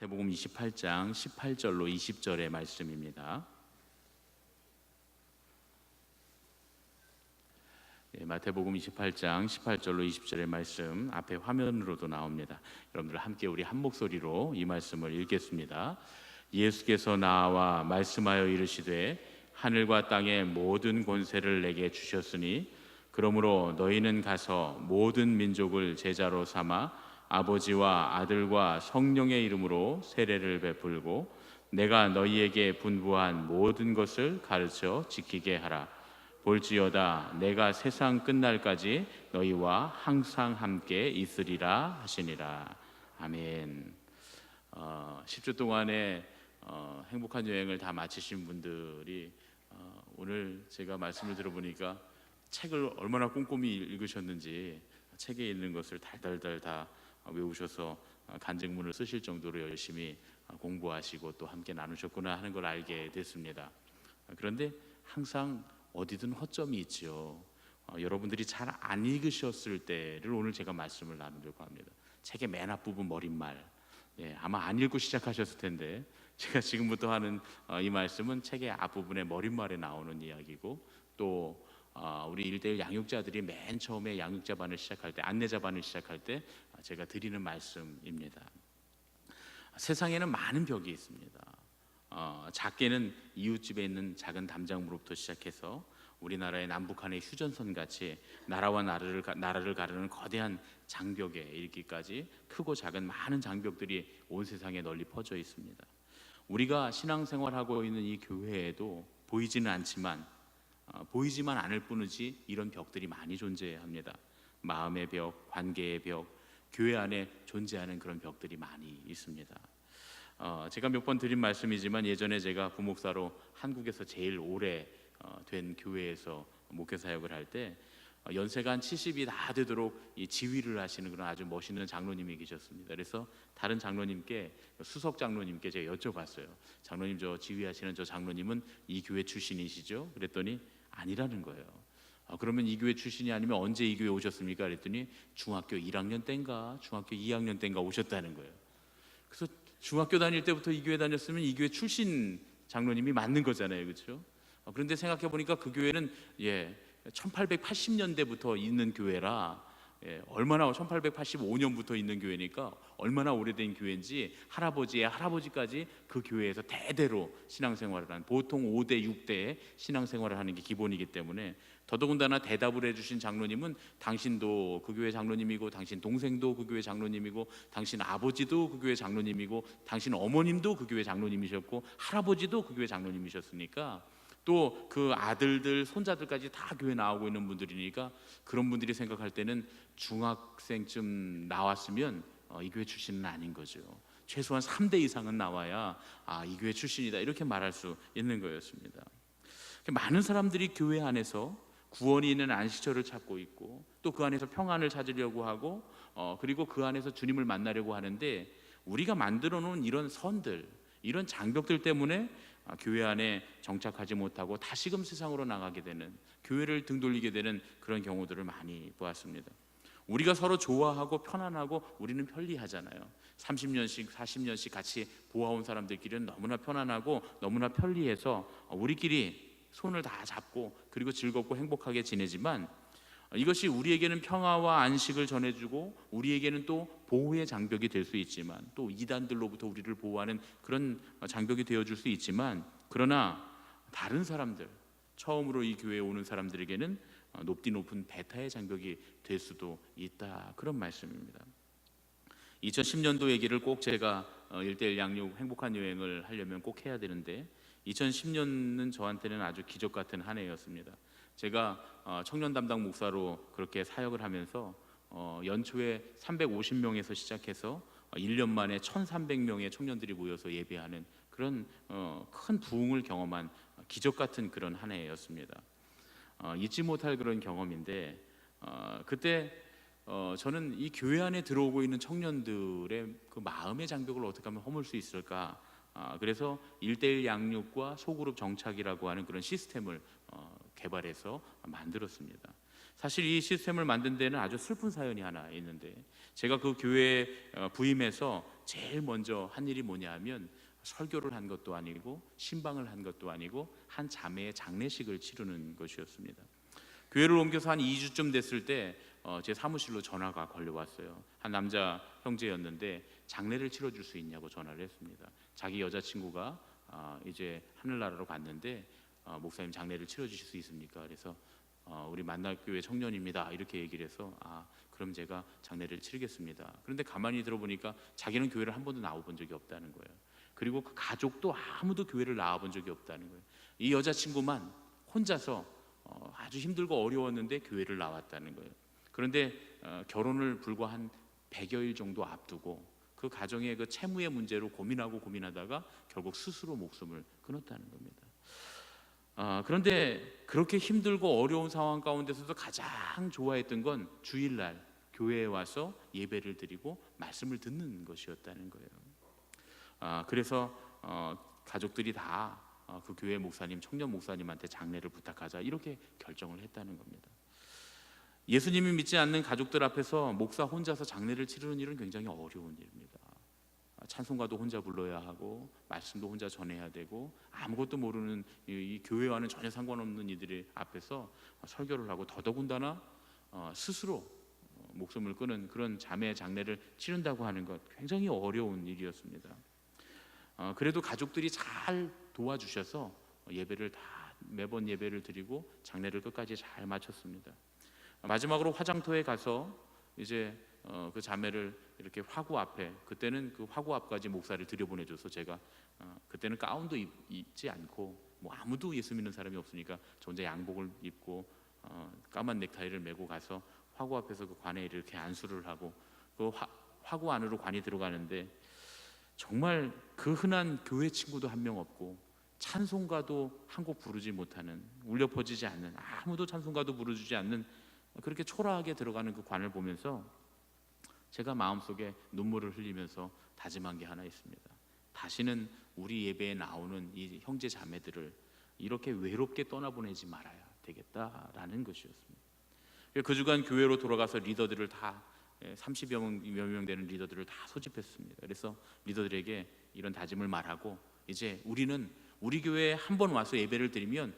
마태복음 28장 18절로 20절의 말씀입니다. 예, 마태복음 28장 18절로 20절의 말씀 앞에 화면으로도 나옵니다. 여러분들 함께 우리 한 목소리로 이 말씀을 읽겠습니다. 예수께서 나와 말씀하여 이르시되 하늘과 땅의 모든 권세를 내게 주셨으니 그러므로 너희는 가서 모든 민족을 제자로 삼아 아버지와 아들과 성령의 이름으로 세례를 베풀고 내가 너희에게 분부한 모든 것을 가르쳐 지키게 하라. 볼지어다 내가 세상 끝날까지 너희와 항상 함께 있으리라 하시니라. 아멘. 어, 10주 동안의 어, 행복한 여행을 다 마치신 분들이 어, 오늘 제가 말씀을 들어보니까 책을 얼마나 꼼꼼히 읽으셨는지 책에 있는 것을 달달달 다 외우셔서 간증문을 쓰실 정도로 열심히 공부하시고 또 함께 나누셨구나 하는 걸 알게 됐습니다. 그런데 항상 어디든 허점이 있지요. 어, 여러분들이 잘 안 읽으셨을 때를 오늘 제가 말씀을 나누려고 합니다. 책의 맨 앞부분 머릿말. 예, 아마 안 읽고 시작하셨을 텐데 제가 지금부터 하는 어, 이 말씀은 책의 앞부분의 머릿말에 나오는 이야기고 또 어, 우리 일대일 양육자들이 맨 처음에 양육자 반을 시작할 때 안내자 반을 시작할 때 제가 드리는 말씀입니다. 세상에는 많은 벽이 있습니다. 어, 작게는 이웃집에 있는 작은 담장부로부터 시작해서 우리나라의 남북한의 휴전선 같이 나라와 나라를, 나라를 가르는 거대한 장벽에 이르기까지 크고 작은 많은 장벽들이 온 세상에 널리 퍼져 있습니다. 우리가 신앙생활하고 있는 이 교회에도 보이지는 않지만 어, 보이지만 않을 뿐이지 이런 벽들이 많이 존재합니다. 마음의 벽, 관계의 벽, 교회 안에 존재하는 그런 벽들이 많이 있습니다. 어, 제가 몇 번 드린 말씀이지만 예전에 제가 부목사로 한국에서 제일 오래 어, 된 교회에서 목회 사역을 할때 어, 연세가 한 70이 다 되도록 이 지휘를 하시는 그런 아주 멋있는 장로님이 계셨습니다. 그래서 다른 장로님께 수석 장로님께 제가 여쭤봤어요. 장로님 저 지휘하시는 저 장로님은 이 교회 출신이시죠? 그랬더니 아니라는 거예요. 아, 그러면 이 교회 출신이 아니면 언제 이 교회 오셨습니까? 그랬더니 중학교 1학년 때인가 중학교 2학년 때인가 오셨다는 거예요. 그래서 중학교 다닐 때부터 이 교회 다녔으면 이 교회 출신 장로님이 맞는 거잖아요, 그렇죠? 그런데 생각해 보니까 그 교회는 예 1880년대부터 있는 교회라 예, 얼마나 1885년부터 있는 교회니까 얼마나 오래된 교회인지 할아버지의 할아버지까지 그 교회에서 대대로 신앙생활을 한 보통 5대 6대의 신앙생활을 하는 게 기본이기 때문에 더더군다나 대답을 해주신 장로님은 당신도 그 교회 장로님이고 당신 동생도 그 교회 장로님이고 당신 아버지도 그 교회 장로님이고 당신 어머님도 그 교회 장로님이셨고 할아버지도 그 교회 장로님이셨으니까 또 그 아들들 손자들까지 다 교회 나오고 있는 분들이니까 그런 분들이 생각할 때는 중학생쯤 나왔으면 어, 이 교회 출신은 아닌 거죠. 최소한 3대 이상은 나와야 아, 이 교회 출신이다 이렇게 말할 수 있는 거였습니다. 많은 사람들이 교회 안에서 구원이 있는 안식처를 찾고 있고 또 그 안에서 평안을 찾으려고 하고 어, 그리고 그 안에서 주님을 만나려고 하는데 우리가 만들어 놓은 이런 선들 이런 장벽들 때문에 아, 교회 안에 정착하지 못하고 다시금 세상으로 나가게 되는 교회를 등 돌리게 되는 그런 경우들을 많이 보았습니다. 우리가 서로 좋아하고 편안하고 우리는 편리하잖아요. 30년씩 40년씩 같이 보아온 사람들끼리는 너무나 편안하고 너무나 편리해서 우리끼리 손을 다 잡고 그리고 즐겁고 행복하게 지내지만 이것이 우리에게는 평화와 안식을 전해주고 우리에게는 또 보호의 장벽이 될 수 있지만 또 이단들로부터 우리를 보호하는 그런 장벽이 되어줄 수 있지만 그러나 다른 사람들 처음으로 이 교회에 오는 사람들에게는 높디 높은 배타의 장벽이 될 수도 있다 그런 말씀입니다. 2010년도 얘기를 꼭 제가 어, 일대일 양육 행복한 여행을 하려면 꼭 해야 되는데 2010년은 저한테는 아주 기적 같은 한 해였습니다. 제가 어, 청년 담당 목사로 그렇게 사역을 하면서 어, 연초에 350명에서 시작해서 1년 만에 1,300명의 청년들이 모여서 예배하는 그런 어, 큰 부흥을 경험한 기적 같은 그런 한 해였습니다. 잊지 못할 그런 경험인데 그때 저는 이 교회 안에 들어오고 있는 청년들의 그 마음의 장벽을 어떻게 하면 허물 수 있을까 아, 그래서 일대일 양육과 소그룹 정착이라고 하는 그런 시스템을 어, 개발해서 만들었습니다. 사실 이 시스템을 만든 데는 아주 슬픈 사연이 하나 있는데 제가 그 교회에 어, 부임해서 제일 먼저 한 일이 뭐냐하면 설교를 한 것도 아니고 신방을 한 것도 아니고 한 자매의 장례식을 치르는 것이었습니다. 교회를 옮겨서 한 2주쯤 됐을 때 어, 제 사무실로 전화가 걸려왔어요. 한 남자 형제였는데 장례를 치러줄 수 있냐고 전화를 했습니다. 자기 여자친구가 아, 이제 하늘나라로 갔는데 어, 목사님 장례를 치러주실 수 있습니까? 그래서 어, 우리 만날교회 청년입니다. 이렇게 얘기를 해서 아 그럼 제가 장례를 치르겠습니다. 그런데 가만히 들어보니까 자기는 교회를 한 번도 나와본 적이 없다는 거예요. 그리고 그 가족도 아무도 교회를 나와본 적이 없다는 거예요. 이 여자친구만 혼자서 어, 아주 힘들고 어려웠는데 교회를 나왔다는 거예요. 그런데 어, 결혼을 불과 한 100여 일 정도 앞두고 그 가정의 그 채무의 문제로 고민하고 고민하다가 결국 스스로 목숨을 끊었다는 겁니다. 아, 그런데 그렇게 힘들고 어려운 상황 가운데서도 가장 좋아했던 건 주일날 교회에 와서 예배를 드리고 말씀을 듣는 것이었다는 거예요. 아, 그래서 어, 가족들이 다 어, 그 교회 목사님, 청년 목사님한테 장례를 부탁하자 이렇게 결정을 했다는 겁니다. 예수님이 믿지 않는 가족들 앞에서 목사 혼자서 장례를 치르는 일은 굉장히 어려운 일입니다. 아, 찬송가도 혼자 불러야 하고 말씀도 혼자 전해야 되고 아무것도 모르는 이, 이 교회와는 전혀 상관없는 이들의 앞에서 설교를 하고 더더군다나 어, 스스로 어, 목숨을 끊은 그런 자매 장례를 치른다고 하는 것 굉장히 어려운 일이었습니다. 어, 그래도 가족들이 잘 도와주셔서 예배를 다 매번 예배를 드리고 장례를 끝까지 잘 마쳤습니다. 마지막으로 화장터에 가서 이제 어, 그 자매를 이렇게 화구 앞에 그때는 그 화구 앞까지 목사를 들여보내줘서 제가 어, 그때는 가운도 입, 입지 않고 뭐 아무도 예수 믿는 사람이 없으니까 저 혼자 양복을 입고 어, 까만 넥타이를 메고 가서 화구 앞에서 그 관에 이렇게 안수를 하고 그 화, 화구 안으로 관이 들어가는데 정말 그 흔한 교회 친구도 한 명 없고 찬송가도 한 곡 부르지 못하는 울려 퍼지지 않는 아무도 찬송가도 부르주지 않는 그렇게 초라하게 들어가는 그 관을 보면서 제가 마음속에 눈물을 흘리면서 다짐한 게 하나 있습니다. 다시는 우리 예배에 나오는 이 형제 자매들을 이렇게 외롭게 떠나보내지 말아야 되겠다라는 것이었습니다. 그 주간 교회로 돌아가서 리더들을 다 30여 명, 명 되는 리더들을 다 소집했습니다. 그래서 리더들에게 이런 다짐을 말하고 이제 우리는 우리 교회에 한 번 와서 예배를 드리면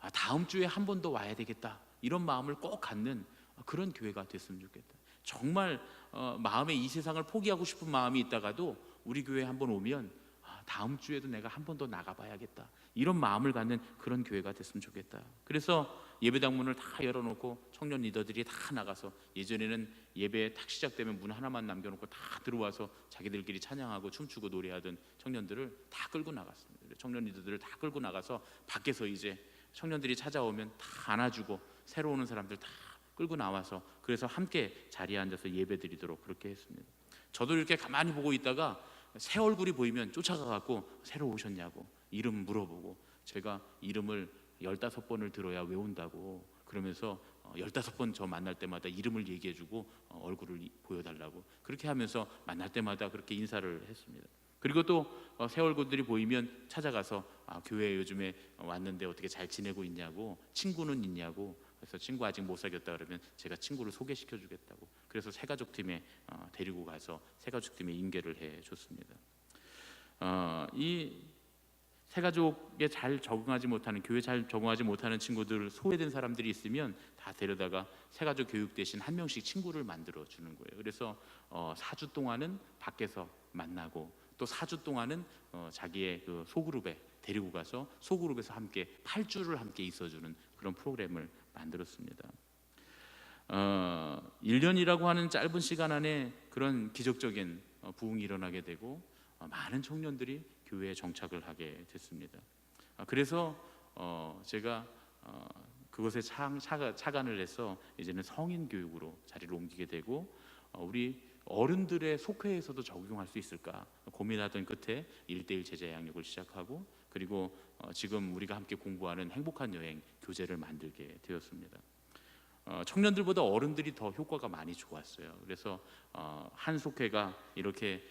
아, 다음 주에 한 번 더 와야 되겠다 이런 마음을 꼭 갖는 그런 교회가 됐으면 좋겠다. 정말 어, 마음에 이 세상을 포기하고 싶은 마음이 있다가도 우리 교회에 한번 오면 아, 다음 주에도 내가 한 번 더 나가봐야겠다 이런 마음을 갖는 그런 교회가 됐으면 좋겠다. 그래서 예배당 문을 다 열어놓고 청년 리더들이 다 나가서 예전에는 예배 딱 시작되면 문 하나만 남겨놓고 다 들어와서 자기들끼리 찬양하고 춤추고 노래하던 청년들을 다 끌고 나갔습니다. 청년 리더들을 다 끌고 나가서 밖에서 이제 청년들이 찾아오면 다 안아주고 새로 오는 사람들 다 끌고 나와서 그래서 함께 자리에 앉아서 예배 드리도록 그렇게 했습니다. 저도 이렇게 가만히 보고 있다가 새 얼굴이 보이면 쫓아가 갖고 새로 오셨냐고 이름 물어보고 제가 이름을 열다섯 번을 들어야 외운다고 그러면서 어, 열다섯 번 저 만날 때마다 이름을 얘기해주고 어, 얼굴을 보여달라고 그렇게 하면서 만날 때마다 그렇게 인사를 했습니다. 그리고 또 새 얼굴들이 보이면 찾아가서 아, 교회 요즘에 왔는데 어떻게 잘 지내고 있냐고 친구는 있냐고 그래서 친구 아직 못 사귀었다 그러면 제가 친구를 소개시켜 주겠다고 그래서 새가족 팀에 어, 데리고 가서 새가족 팀에 인계를 해 줬습니다. 어, 이 새가족에 잘 적응하지 못하는 교회 잘 적응하지 못하는 친구들 소외된 사람들이 있으면 다 데려다가 새가족 교육 대신 한 명씩 친구를 만들어 주는 거예요. 그래서 어, 4주 동안은 밖에서 만나고 또 4주 동안은 어, 자기의 그 소그룹에 데리고 가서 소그룹에서 함께 8주를 함께 있어주는 그런 프로그램을 만들었습니다. 어, 1년이라고 하는 짧은 시간 안에 그런 기적적인 어, 부흥이 일어나게 되고 어, 많은 청년들이 교회에 정착을 하게 됐습니다. 아, 그래서 어, 제가 어, 그것에 차, 차, 차관을 해서 이제는 성인 교육으로 자리를 옮기게 되고 어, 우리 어른들의 속회에서도 적용할 수 있을까 고민하던 끝에 일대일 제자 양육을 시작하고 그리고 어, 지금 우리가 함께 공부하는 행복한 여행 교재를 만들게 되었습니다. 어, 청년들보다 어른들이 더 효과가 많이 좋았어요. 그래서 어, 한 속회가 이렇게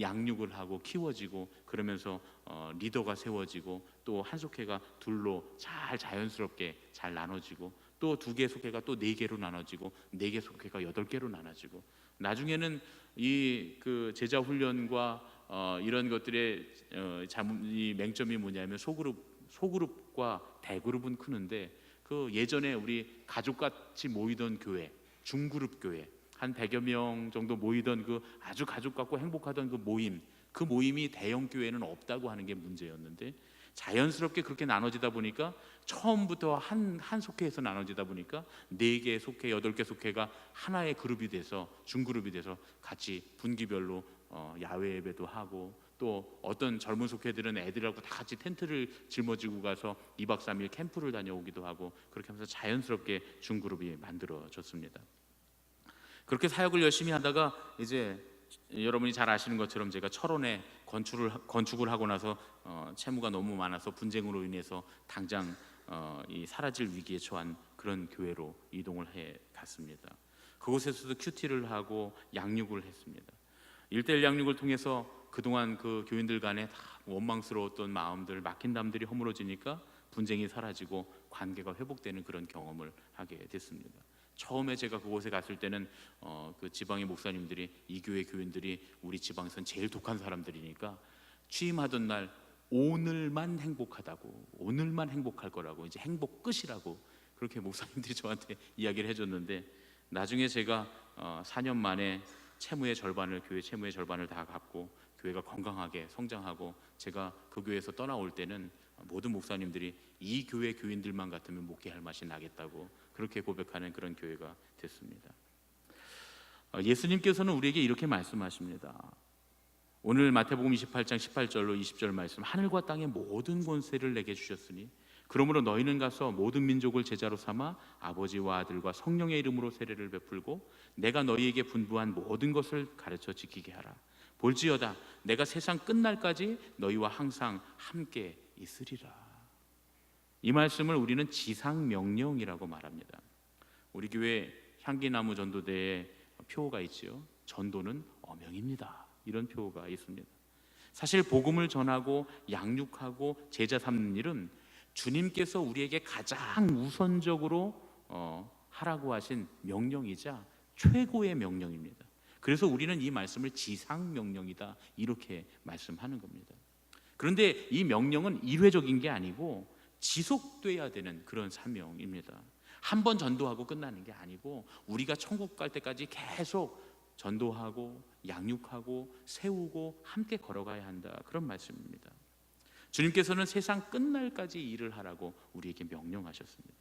양육을 하고 키워지고 그러면서 어, 리더가 세워지고 또 한 속회가 둘로 잘 자연스럽게 잘 나눠지고 또 두 개 속회가 또 네 개로 나눠지고 네 개 속회가 여덟 개로 나눠지고 나중에는 이 그 제자 훈련과 어, 이런 것들의 어, 참, 이 맹점이 뭐냐면 소그룹 소그룹과 대그룹은 크는데 그 예전에 우리 가족같이 모이던 교회 중그룹 교회 한 100여 명 정도 모이던 그 아주 가족 같고 행복하던 그 모임 그 모임이 대형 교회는 없다고 하는 게 문제였는데 자연스럽게 그렇게 나눠지다 보니까 처음부터 한, 한 속회에서 나눠지다 보니까 네개 속회, 여덟 개 속회가 하나의 그룹이 돼서 중그룹이 돼서 같이 분기별로 어, 야외 예배도 하고 또 어떤 젊은 속회들은 애들하고 다 같이 텐트를 짊어지고 가서 2박 3일 캠프를 다녀오기도 하고 그렇게 하면서 자연스럽게 중그룹이 만들어졌습니다. 그렇게 사역을 열심히 하다가 이제 여러분이 잘 아시는 것처럼 제가 철원에 건축을 건축을 하고 나서 어, 채무가 너무 많아서 분쟁으로 인해서 당장 어, 이 사라질 위기에 처한 그런 교회로 이동을 해 갔습니다. 그곳에서도 큐티를 하고 양육을 했습니다. 일대일 양육을 통해서 그동안 그 교인들 간에 다 원망스러웠던 마음들 막힌 담들이 허물어지니까 분쟁이 사라지고 관계가 회복되는 그런 경험을 하게 됐습니다. 처음에 제가 그곳에 갔을 때는 어, 그 지방의 목사님들이 이 교회 교인들이 우리 지방에선 제일 독한 사람들이니까 취임하던 날 오늘만 행복하다고 오늘만 행복할 거라고 이제 행복 끝이라고 그렇게 목사님들이 저한테 이야기를 해줬는데 나중에 제가 어, 4년 만에 채무의 절반을 교회 채무의 절반을 다 갚고 교회가 건강하게 성장하고 제가 그 교회에서 떠나올 때는 모든 목사님들이 이 교회 교인들만 같으면 목회할 맛이 나겠다고 그렇게 고백하는 그런 교회가 됐습니다. 어, 예수님께서는 우리에게 이렇게 말씀하십니다. 오늘 마태복음 28장 18절로 20절 말씀 하늘과 땅의 모든 권세를 내게 주셨으니 그러므로 너희는 가서 모든 민족을 제자로 삼아 아버지와 아들과 성령의 이름으로 세례를 베풀고 내가 너희에게 분부한 모든 것을 가르쳐 지키게 하라. 볼지어다 내가 세상 끝날까지 너희와 항상 함께 있으리라. 이 말씀을 우리는 지상 명령이라고 말합니다. 우리 교회 향기나무 전도대에 표가 있지요. 전도는 어명입니다. 이런 표가 있습니다. 사실 복음을 전하고 양육하고 제자 삼는 일은 주님께서 우리에게 가장 우선적으로 어, 하라고 하신 명령이자 최고의 명령입니다. 그래서 우리는 이 말씀을 지상 명령이다 이렇게 말씀하는 겁니다. 그런데 이 명령은 일회적인 게 아니고 지속돼야 되는 그런 사명입니다. 한 번 전도하고 끝나는 게 아니고 우리가 천국 갈 때까지 계속 전도하고 양육하고 세우고 함께 걸어가야 한다 그런 말씀입니다. 주님께서는 세상 끝날까지 일을 하라고 우리에게 명령하셨습니다.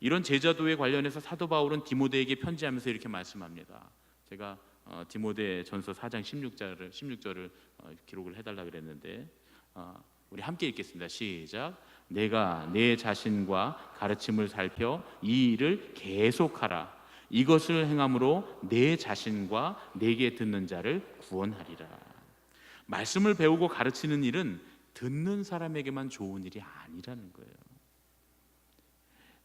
이런 제자도에 관련해서 사도 바울은 디모데에게 편지하면서 이렇게 말씀합니다. 제가 어, 디모데 전서 4장 16절을 16절을 어, 기록을 해달라 그랬는데 어, 우리 함께 읽겠습니다. 시작. 내가 내 자신과 가르침을 살펴 이 일을 계속하라. 이것을 행함으로 내 자신과 내게 듣는 자를 구원하리라. 말씀을 배우고 가르치는 일은 듣는 사람에게만 좋은 일이 아니라는 거예요.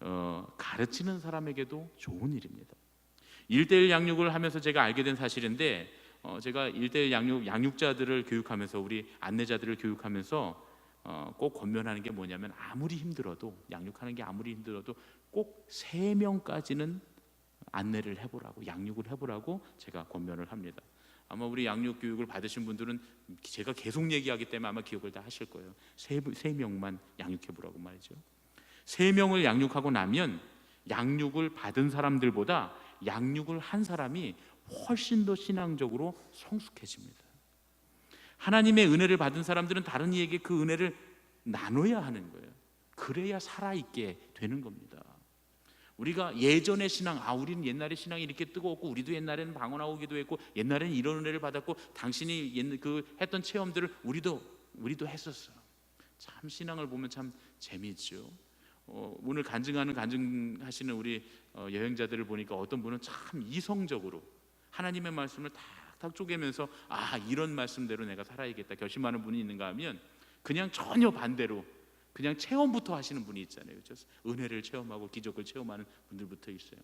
어, 가르치는 사람에게도 좋은 일입니다. 일대일 양육을 하면서 제가 알게 된 사실인데 어, 제가 일대일 양육 양육자들을 교육하면서 우리 안내자들을 교육하면서 어, 꼭 권면하는 게 뭐냐면 아무리 힘들어도 양육하는 게 아무리 힘들어도 꼭 세 명까지는 안내를 해보라고 양육을 해보라고 제가 권면을 합니다. 아마 우리 양육 교육을 받으신 분들은 제가 계속 얘기하기 때문에 아마 기억을 다 하실 거예요. 세, 세 명만 양육해 보라고 말이죠. 세 명을 양육하고 나면 양육을 받은 사람들보다 양육을 한 사람이 훨씬 더 신앙적으로 성숙해집니다. 하나님의 은혜를 받은 사람들은 다른 이에게 그 은혜를 나눠야 하는 거예요. 그래야 살아있게 되는 겁니다. 우리가 예전의 신앙, 아 우리는 옛날에 신앙이 이렇게 뜨거웠고 우리도 옛날에는 방언하고기도 했고 옛날에는 이런 은혜를 받았고 당신이 옛, 그 했던 체험들을 우리도 우리도 했었어. 참 신앙을 보면 참 재미있죠. 어, 오늘 간증하는 간증하시는 우리 어, 여행자들을 보니까 어떤 분은 참 이성적으로 하나님의 말씀을 탁탁 쪼개면서 아 이런 말씀대로 내가 살아야겠다 결심하는 분이 있는가 하면 그냥 전혀 반대로 그냥 체험부터 하시는 분이 있잖아요. 그렇죠? 은혜를 체험하고 기적을 체험하는 분들부터 있어요.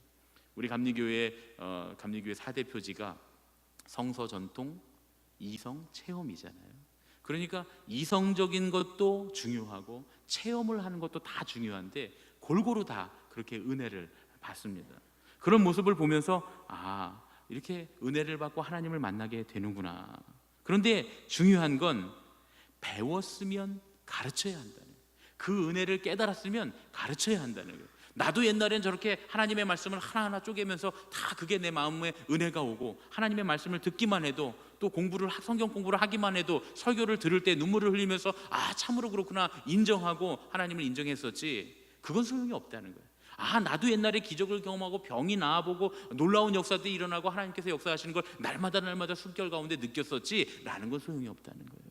우리 감리교회 어, 감리교회 사대 표지가 성서 전통, 이성, 체험이잖아요. 그러니까 이성적인 것도 중요하고 체험을 하는 것도 다 중요한데 골고루 다 그렇게 은혜를 받습니다. 그런 모습을 보면서 아 이렇게 은혜를 받고 하나님을 만나게 되는구나. 그런데 중요한 건 배웠으면 가르쳐야 한다는 거예요. 그 은혜를 깨달았으면 가르쳐야 한다는 거예요. 나도 옛날엔 저렇게 하나님의 말씀을 하나하나 쪼개면서 다 그게 내 마음에 은혜가 오고 하나님의 말씀을 듣기만 해도 또 공부를 하- 성경 공부를 하기만 해도 설교를 들을 때 눈물을 흘리면서 아 참으로 그렇구나 인정하고 하나님을 인정했었지 그건 소용이 없다는 거예요. 아 나도 옛날에 기적을 경험하고 병이 나아보고 놀라운 역사들이 일어나고 하나님께서 역사하시는 걸 날마다 날마다 숨결 가운데 느꼈었지라는 건 소용이 없다는 거예요.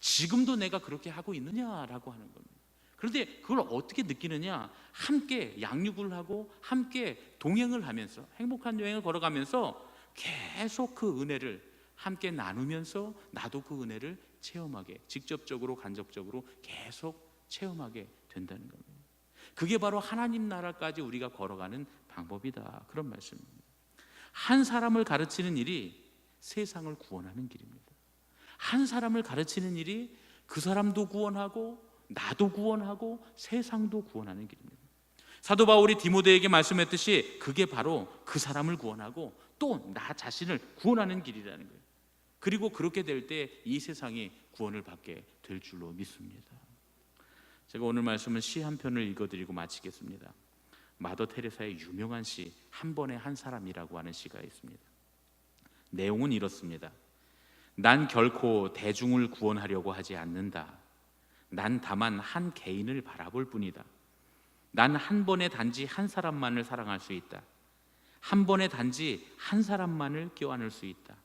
지금도 내가 그렇게 하고 있느냐라고 하는 겁니다. 그런데 그걸 어떻게 느끼느냐? 함께 양육을 하고 함께 동행을 하면서 행복한 여행을 걸어가면서 계속 그 은혜를 함께 나누면서 나도 그 은혜를 체험하게 직접적으로 간접적으로 계속 체험하게 된다는 겁니다. 그게 바로 하나님 나라까지 우리가 걸어가는 방법이다. 그런 말씀입니다. 한 사람을 가르치는 일이 세상을 구원하는 길입니다. 한 사람을 가르치는 일이 그 사람도 구원하고 나도 구원하고 세상도 구원하는 길입니다. 사도 바울이 디모데에게 말씀했듯이 그게 바로 그 사람을 구원하고 또 나 자신을 구원하는 길이라는 거예요. 그리고 그렇게 될 때 이 세상이 구원을 받게 될 줄로 믿습니다. 제가 오늘 말씀은 시 한 편을 읽어드리고 마치겠습니다. 마더 테레사의 유명한 시 한 번의 한 사람이라고 하는 시가 있습니다. 내용은 이렇습니다. 난 결코 대중을 구원하려고 하지 않는다. 난 다만 한 개인을 바라볼 뿐이다. 난 한 번에 단지 한 사람만을 사랑할 수 있다. 한 번에 단지 한 사람만을 껴안을 수 있다.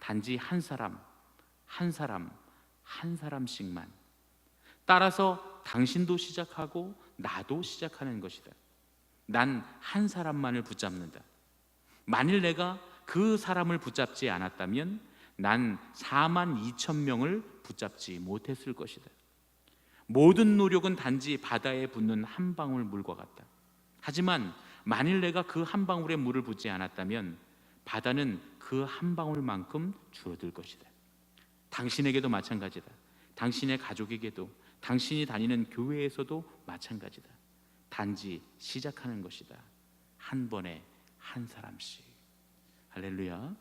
단지 한 사람, 한 사람, 한 사람씩만. 따라서 당신도 시작하고 나도 시작하는 것이다. 난 한 사람만을 붙잡는다. 만일 내가 그 사람을 붙잡지 않았다면 난 4만 2천 명을 붙잡지 못했을 것이다. 모든 노력은 단지 바다에 붙는 한 방울 물과 같다. 하지만 만일 내가 그 한 방울의 물을 붓지 않았다면 바다는 그 한 방울만큼 줄어들 것이다. 당신에게도 마찬가지다. 당신의 가족에게도 당신이 다니는 교회에서도 마찬가지다. 단지 시작하는 것이다. 한 번에 한 사람씩. 할렐루야.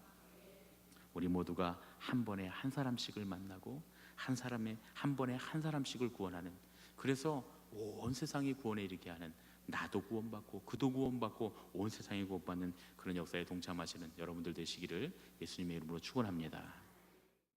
우리 모두가 한 번에 한 사람씩을 만나고 한 사람의 한 번에 한 사람씩을 구원하는 그래서 온 세상이 구원에 이르게 하는 나도 구원받고 그도 구원받고 온 세상이 구원받는 그런 역사에 동참하시는 여러분들 되시기를 예수님의 이름으로 축원합니다.